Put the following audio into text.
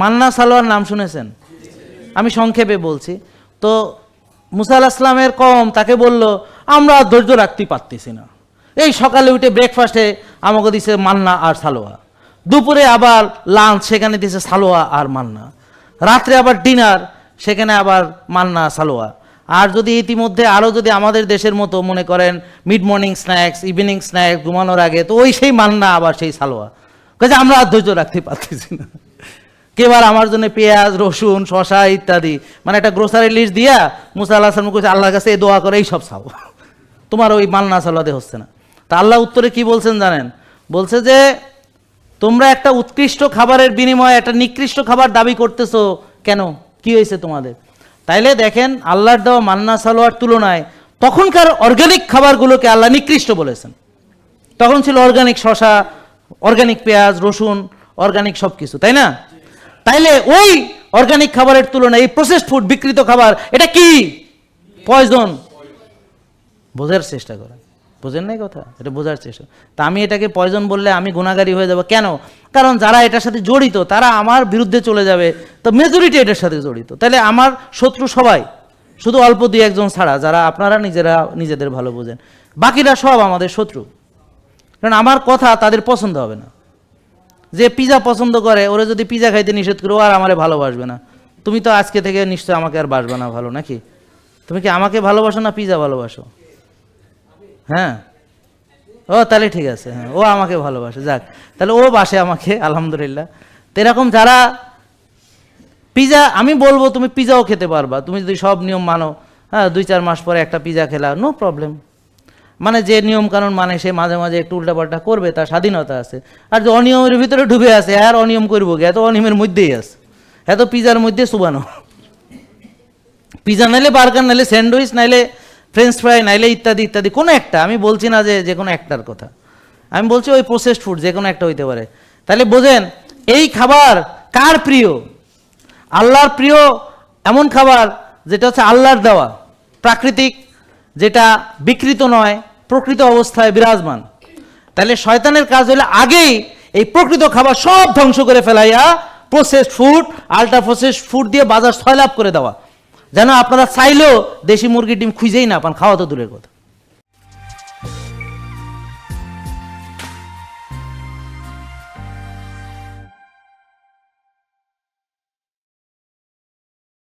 মান্না সালোয়ার নাম শুনেছেন? আমি সংক্ষেপে বলছি। তো মুসা আলাহ ইসলামের কম তাকে বলল, আমরা ধৈর্য রাখতে পারতেছি না। এই সকালে উঠে ব্রেকফাস্টে আমাকে দিছে মান্না আর সালোয়া। দুপুরে আবার লাঞ্চ সেখানে দিছে সালোয়া আর মান্না। রাত্রে আবার ডিনার সেখানে আবার মান্না, সালোয়া। আর যদি ইতিমধ্যে আরও যদি আমাদের দেশের মতো মনে করেন mid morning snacks evening snacks ঘুমানোর আগে, তো ওই সেই মান্না আবার সেই সালোয়া। কাজে আমরা আর ধৈর্য রাখতে পারতেছি না। কেবার আমার জন্য পেঁয়াজ, রসুন শশা ইত্যাদি। মানে একটা গ্রোসারি লিস্ট দিয়া মুসা আল্লাহ সালাম কইছে, আল্লাহর কাছে দোয়া করে, এই সব খাও তোমার ওই মালনা সালাদে হচ্ছে না। তা আল্লাহ উত্তরে কি বলছেন জানেন? বলছে যে, তোমরা একটা উৎকৃষ্ট খাবারের বিনিময়ে একটা নিকৃষ্ট খাবার দাবি করতেছো কেন? কি হয়েছে তোমাদের? তাইলে দেখেন, আল্লাহর দেওয়া মান্না সালোয়ার তুলনায় তখনকার অর্গানিক খাবারগুলোকে আল্লাহ নিকৃষ্ট বলেছেন। তখন ছিল অর্গানিক শশা অর্গানিক পেঁয়াজ, রসুন অর্গানিক সব কিছু তাই না? তাইলে ওই অর্গানিক খাবারের তুলনায় এই প্রসেসড ফুড বিকৃত খাবার, এটা কি? পয়জন বোঝার চেষ্টা করা বোঝেন নাই কথা? এটা বোঝার চেষ্টা। তা আমি এটাকে পয়জন বললে আমি গুণাগারী হয়ে যাব। কেন? কারণ যারা এটার সাথে জড়িত, তারা আমার বিরুদ্ধে চলে যাবে। তো মেজরিটি এটার সাথে জড়িত। তাহলে আমার শত্রু সবাই। শুধু অল্প দুই একজন ছাড়া, যারা আপনারা নিজেরা, নিজেদের ভালো বোঝেন। বাকিরা সব আমাদের শত্রু। কারণ আমার কথা তাদের পছন্দ হবে না। যে পিজা পছন্দ করে, ওরা যদি পিজা খাইতে নিষেধ করে আর আমারে ভালোবাসবে না। তুমি তো আজকে থেকে নিশ্চয় আমাকে আর বাসবে না ভালো, নাকি? তুমি কি আমাকে ভালোবাসো না পিজা ভালোবাসো? হ্যাঁ? ও, তাহলে ঠিক আছে হ্যাঁ ও আমাকে ভালোবাসে, যাক। তাহলে ও বাসে আমাকে, আলহামদুলিল্লাহ। তো এরকম যারা পিজা, আমি বলব তুমি পিজাও খেতে পারবা। তুমি যদি সব নিয়ম মানো হ্যাঁ দুই চার মাস পরে একটা পিজা খেলা নো প্রবলেম মানে যে নিয়ম কানুন মানে সে মাঝে মাঝে একটু উল্টাপাল্টা করবে, তার স্বাধীনতা আছে। আর যে অনিয়মের ভিতরে ডুবে আছে আর অনিয়ম করব এত অনিয়মের মধ্যেই আছে। এত পিজার মধ্যে সুবানো। পিজা নাইলে বার্গার, নাইলে স্যান্ডউইচ, নাইলে ফ্রেঞ্চ ফ্রাই, নাইলে ইত্যাদি ইত্যাদি। কোনো একটা, আমি বলছি না যে যে কোনো একটার কথা। আমি বলছি ওই প্রসেসড ফুড যে কোনো একটা হইতে পারে। তাহলে বোঝেন, এই খাবার কার প্রিয়? আল্লাহর প্রিয় এমন খাবার যেটা হচ্ছে আল্লাহর দেওয়া, প্রাকৃতিক, যেটা বিকৃত নয় প্রকৃত অবস্থায় বিরাজমান। তাহলে শয়তানের কাজ হলে আগেই এই প্রকৃত খাবার সব ধ্বংস করে ফেলাইয়া processed food ultra processed food দিয়ে বাজার সয়লাভ করে দেওয়া। যেন আপনারা চাইলেও দেশি মুরগির ডিম খুঁজেই না পান, খাওয়া তো দূরের কথা।